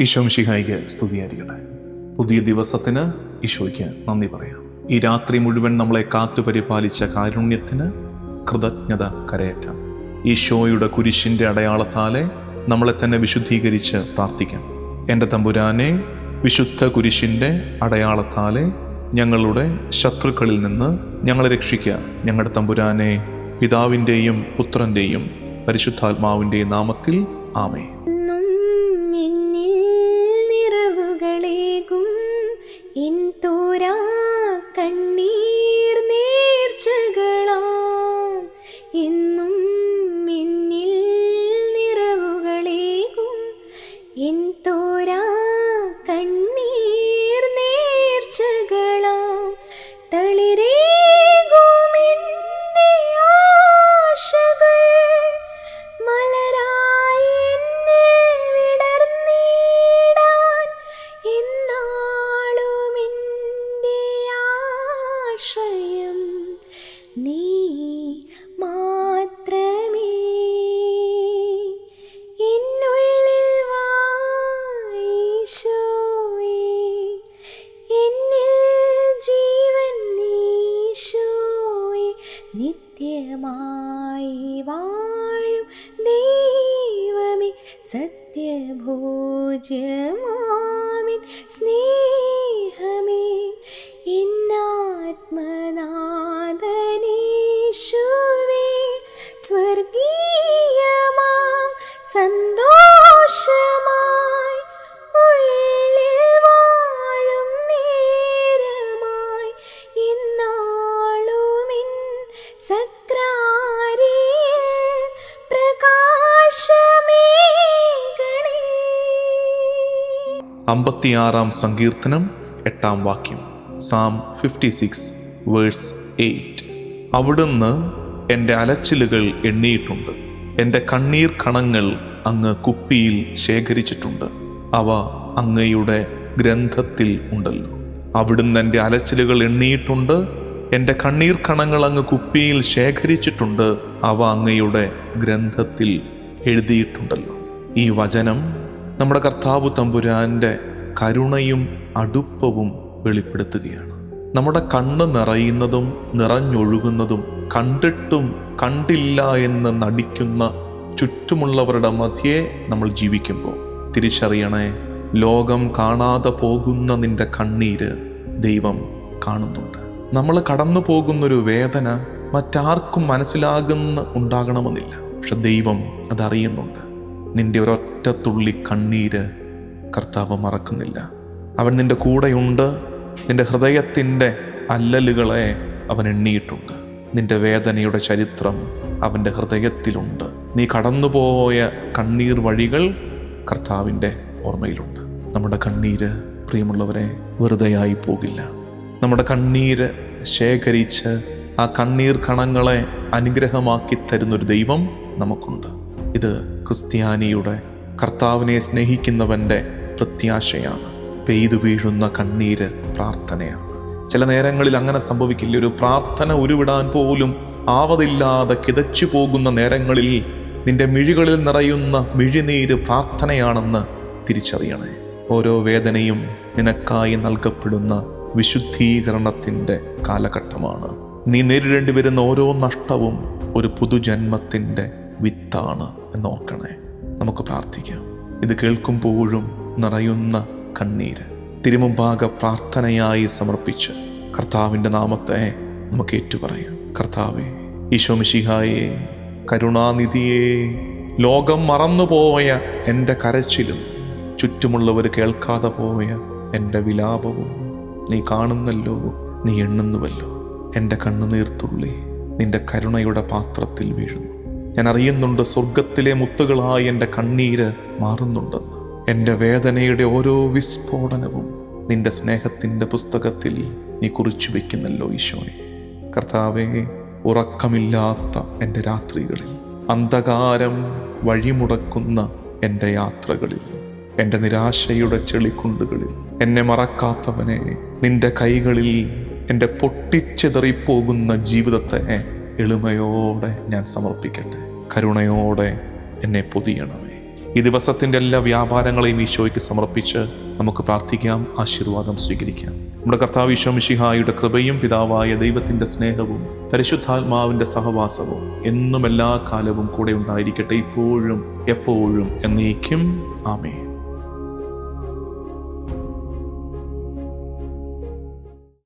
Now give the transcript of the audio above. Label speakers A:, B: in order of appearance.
A: ഈശോ മിഷിഹായിക്ക് സ്തുതിയായിരിക്കട്ടെ. പുതിയ ദിവസത്തിന് ഈശോയ്ക്ക് നന്ദി പറയാം. ഈ രാത്രി മുഴുവൻ നമ്മളെ കാത്തു പരിപാലിച്ച കാരുണ്യത്തിന് കൃതജ്ഞത കരയറ്റാം. ഈശോയുടെ കുരിശിന്റെ അടയാളത്താലെ നമ്മളെ തന്നെ വിശുദ്ധീകരിച്ച് പ്രാർത്ഥിക്കാം. എന്റെ തമ്പുരാനെ വിശുദ്ധ കുരിശിന്റെ അടയാളത്താലെ ഞങ്ങളുടെ ശത്രുക്കളിൽ നിന്ന് ഞങ്ങളെ രക്ഷിക്കുക ഞങ്ങളുടെ തമ്പുരാനെ പിതാവിന്റെയും പുത്രന്റെയും പരിശുദ്ധാത്മാവിന്റെയും നാമത്തിൽ ആമേ
B: നിത്യമായി വാഴും ദൈവമേ സത്യഭോജമാമിൻ സ്നേഹമേ. എന്നാത്മനാഥനീശുവേ സ്വർഗീയമാം സന്തോഷമായി
A: അമ്പത്തിയാറാം സങ്കീർത്തനം എട്ടാം വാക്യം psalm fifty six verse eight അവിടുന്ന് എന്റെ അലച്ചിലുകൾ എണ്ണിയിട്ടുണ്ട്. എന്റെ കണ്ണീർ കണങ്ങൾ അങ്ങ് കുപ്പിയിൽ ശേഖരിച്ചിട്ടുണ്ട്. അവ അങ്ങയുടെ ഗ്രന്ഥത്തിൽ ഉണ്ടല്ലോ. അവിടുന്ന് എന്റെ അലച്ചിലുകൾ എണ്ണിയിട്ടുണ്ട്. എന്റെ കണ്ണീർ കണങ്ങൾ അങ്ങ് കുപ്പിയിൽ ശേഖരിച്ചിട്ടുണ്ട്. അവ അങ്ങയുടെ ഗ്രന്ഥത്തിൽ എഴുതിയിട്ടുണ്ടല്ലോ. ഈ വചനം നമ്മുടെ കർത്താവ് തമ്പുരാന്റെ കരുണയും അടുപ്പവും വെളിപ്പെടുത്തുകയാണ്. നമ്മുടെ കണ്ണ് നിറയുന്നതും നിറഞ്ഞൊഴുകുന്നതും കണ്ടിട്ടും കണ്ടില്ല എന്ന് നടിക്കുന്ന ചുറ്റുമുള്ളവരുടെ മധ്യേ നമ്മൾ ജീവിക്കുമ്പോൾ. തിരിച്ചറിയണേ ലോകം കാണാതെ പോകുന്ന നിന്റെ കണ്ണീര് ദൈവം കാണുന്നുണ്ട്. നമ്മൾ കടന്നു പോകുന്നൊരു വേദന മറ്റാർക്കും മനസ്സിലാകുന്ന ഉണ്ടാകണമെന്നില്ല. പക്ഷെ ദൈവം അതറിയുന്നുണ്ട്. നിന്റെ ഒരൊറ്റ തുള്ളി കണ്ണീര് കർത്താവ് മറക്കുന്നില്ല. അവൻ നിന്റെ കൂടെയുണ്ട്. നിന്റെ ഹൃദയത്തിന്റെ അല്ലലുകളെ അവൻ എണ്ണിയിട്ടുണ്ട്. നിന്റെ വേദനയുടെ ചരിത്രം അവന്റെ ഹൃദയത്തിലുണ്ട്. നീ കടന്നുപോയ കണ്ണീർ വഴികൾ കർത്താവിന്റെ ഓർമ്മയിലുണ്ട്. നമ്മുടെ കണ്ണീര് പ്രിയമുള്ളവരെ വെറുതെയായി പോകില്ല. നമ്മുടെ കണ്ണീര് ശേഖരിച്ച് ആ കണ്ണീർ കണങ്ങളെ അനുഗ്രഹമാക്കി തരുന്നൊരു ദൈവം നമുക്കുണ്ട്. ഇത് ക്രിസ്ത്യാനിയുടെ കർത്താവിനെ സ്നേഹിക്കുന്നവന്റെ പ്രത്യാശയാണ്. പെയ്തു വീഴുന്ന കണ്ണീര് പ്രാർത്ഥനയാണ്. ചില നേരങ്ങളിൽ അങ്ങനെ സംഭവിക്കില്ല. ഒരു പ്രാർത്ഥന ഉരുവിടാൻ പോലും ആവതില്ലാതെ കിതച്ചു പോകുന്ന നേരങ്ങളിൽ നിന്റെ മിഴികളിൽ നിറയുന്ന മിഴിനീര് പ്രാർത്ഥനയാണെന്ന് തിരിച്ചറിയണേ. ഓരോ വേദനയും നിനക്കായി നൽകപ്പെടുന്ന വിശുദ്ധീകരണത്തിന്റെ കാലഘട്ടമാണ്. നീ നേരിടേണ്ടി വരുന്ന ഓരോ നഷ്ടവും ഒരു പുതുജന്മത്തിന്റെ വിത്താണ് എന്ന് ഓർക്കണേ നമുക്ക് പ്രാർത്ഥിക്കാം. ഇത് കേൾക്കുമ്പോഴും നിറയുന്ന കണ്ണീര്. തിരുമുമ്പാകെ പ്രാർത്ഥനയായി സമർപ്പിച്ച് കർത്താവിന്റെ നാമത്തെ നമുക്ക് ഏറ്റുപറയാം. കർത്താവെ ഈശോമിഷിഹായെ കരുണാനിധിയെ ലോകം മറന്നുപോയ എന്റെ കരച്ചിലും ചുറ്റുമുള്ളവർ കേൾക്കാതെ പോയ എന്റെ വിലാപവും നീ കാണുന്നല്ലോ നീ എണ്ണുന്നുവല്ലോ. എന്റെ കണ്ണുനീർത്തുള്ളി നിന്റെ കരുണയുടെ പാത്രത്തിൽ വീഴുന്നു. ഞാൻ അറിയുന്നുണ്ട് സ്വർഗത്തിലെ മുത്തുകളായി എന്റെ കണ്ണീര് മാറുന്നുണ്ടെന്ന്. എന്റെ വേദനയുടെ ഓരോ വിസ്ഫോടനവും നിന്റെ സ്നേഹത്തിന്റെ പുസ്തകത്തിൽ നീ കുറിച്ചു വയ്ക്കുന്നല്ലോ ഈശോയെ. കർത്താവെ ഉറക്കമില്ലാത്ത എന്റെ രാത്രികളിൽ അന്ധകാരം വഴിമുടക്കുന്ന എന്റെ യാത്രകളിൽ എന്റെ നിരാശയുടെ ചെളിക്കുണ്ടുകളിൽ എന്നെ മറക്കാത്തവനെ നിന്റെ കൈകളിൽ എന്റെ പൊട്ടിച്ചെതറിപ്പോകുന്ന ജീവിതത്തെ എളിമയോടെ ഞാൻ സമർപ്പിക്കട്ടെ. കരുണയോടെ എന്നെ പൊതിയണമേ. ഈ ദിവസത്തിന്റെ എല്ലാ വ്യാപാരങ്ങളെയും ഈശോയ്ക്ക് സമർപ്പിച്ച് നമുക്ക് പ്രാർത്ഥിക്കാം ആശീർവാദം സ്വീകരിക്കാം. നമ്മുടെ കർത്താവ് ഈശോ മിശിഹായുടെ കൃപയും പിതാവായ ദൈവത്തിന്റെ സ്നേഹവും പരിശുദ്ധാത്മാവിന്റെ സഹവാസവും എന്നും എല്ലാ കാലവും കൂടെ ഉണ്ടായിരിക്കട്ടെ ഇപ്പോഴും എപ്പോഴും എന്നേക്കും. ആമേൻ.